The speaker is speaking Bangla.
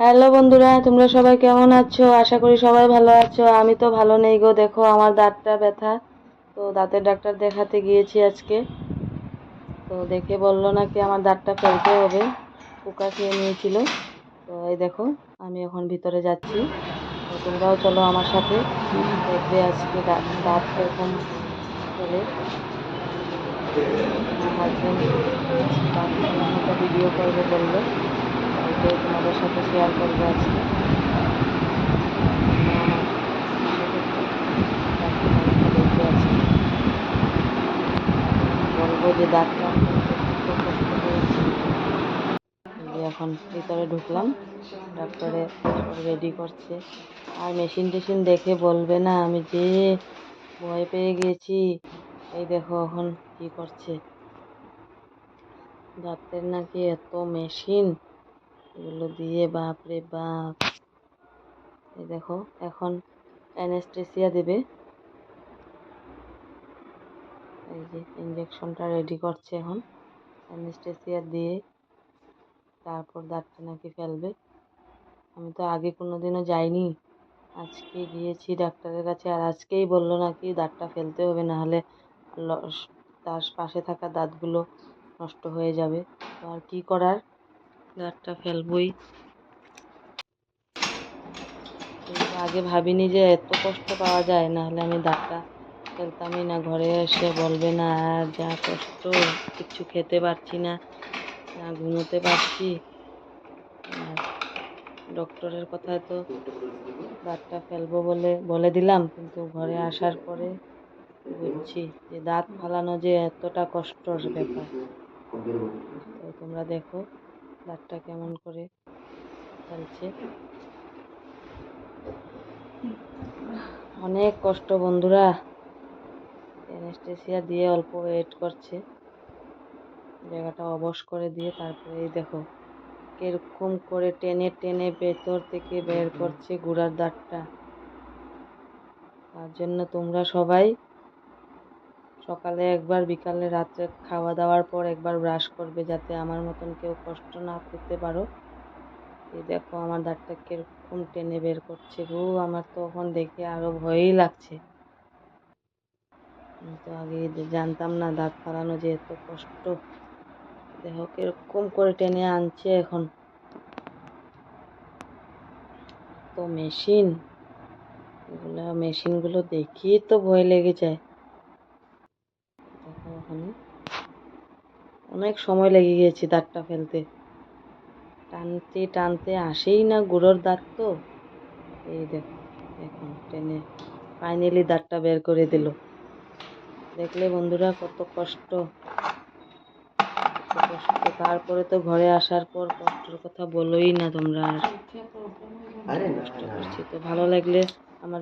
হ্যালো বন্ধুরা, তোমরা সবাই কেমন আছো? আশা করি সবাই ভালো আছো। আমি তো ভালো নেই গো, দেখো আমার দাঁতটা ব্যথা। তো দাঁতের ডাক্তার দেখাতে গিয়েছি আজকে। তো দেখে বলল নাকি আমার দাঁতটা ফেলতে হবে। পোকা খেয়ে নিয়েছিল। তো এই দেখো, আমি এখন ভিতরে যাচ্ছি। তো তোমরাও চলো আমার সাথে। দেখবে আজকে দাঁত এরকম ফেলে আমার ভিডিও করবে বলল। ওইটাই তোমাদের সাথে শেয়ার করব আজকে। বলব যে পেয়েছি এখন ভিতরে ঢুকলাম। ডাক্তারে রেডি করছে। আর মেশিন টেশিন দেখে বলবে না, আমি যে ভয় পেয়ে গেছি। এই দেখো এখন কি করছে। দাঁতের নাকি এত মেশিন এগুলো দিয়ে বাপ রে বাপ। এই দেখো, এখন অ্যানেস্টেসিয়া দেবে। এই যে ইঞ্জেকশনটা রেডি করছে এখন। অ্যানেস্থেসিয়া দিয়ে তারপর দাঁতটা নাকি ফেলবে। আমি তো আগে কোনো দিনও যাইনি। আজকে গিয়েছি ডাক্তারের কাছে, আর আজকেই বলল নাকি দাঁতটা ফেলতে হবে, নাহলে তার পাশে থাকা দাঁতগুলো নষ্ট হয়ে যাবে। তো আর কী করার? দাঁতটা ফেলবই। আগে ভাবিনি যে এত কষ্ট পাওয়া যায়, নাহলে আমি দাঁতটা ফেলতামই না। ঘরে এসে বলবে, না আর যা কষ্ট, কিছু খেতে পারছি না না ঘুমোতে পারছি। ডক্টরের কথায় তো দাঁতটা ফেলব বলে বলে দিলাম। কিন্তু ঘরে আসার পরে বুঝছি যে দাঁত ফালানো যে এতটা কষ্টর ব্যাপার। তো তোমরা দেখো দাঁতটা কেমন করে ফেলছে অনেক কষ্ট বন্ধুরা। অ্যানেস্থেসিয়া দিয়ে অল্প ওয়েট করছে। জায়গাটা অবশ করে দিয়ে তারপরে এই দেখো, কীরকম করে টেনে টেনে ভেতর থেকে বের করছে গুড়ার দাঁতটা। তার জন্য তোমরা সবাই সকালে একবার, বিকালে রাত্রে খাওয়া দাওয়ার পর একবার ব্রাশ করবে যাতে আমার মতন কেউ কষ্ট না পেতে পারো। এই দেখো আমার দাঁতটা কীরকম টেনে বের করছে গো, আমার তো এখন দেখে আরও ভয়ই লাগছে। তো আগে জানতাম না দাঁত ফালানো যে এত কষ্ট। দেখো কীরকম করে টেনে আনছে এখন। তো মেশিন এগুলো মেশিনগুলো দেখেই তো ভয় লেগে যায়। ওখানে অনেক সময় লেগে গিয়েছে দাঁতটা ফেলতে। টানতে টানতে আসেই না গুঁড়োর দাঁত তো। এই দেখো এখন টেনে ফাইনালি দাঁতটা বের করে দিল। দেখলে বন্ধুরা কত কষ্ট। কষ্ট। তারপরে তো ঘরে আসার পর কষ্টের কথা বলোই না তোমরা আর। কষ্ট করছি তো। ভালো লাগলে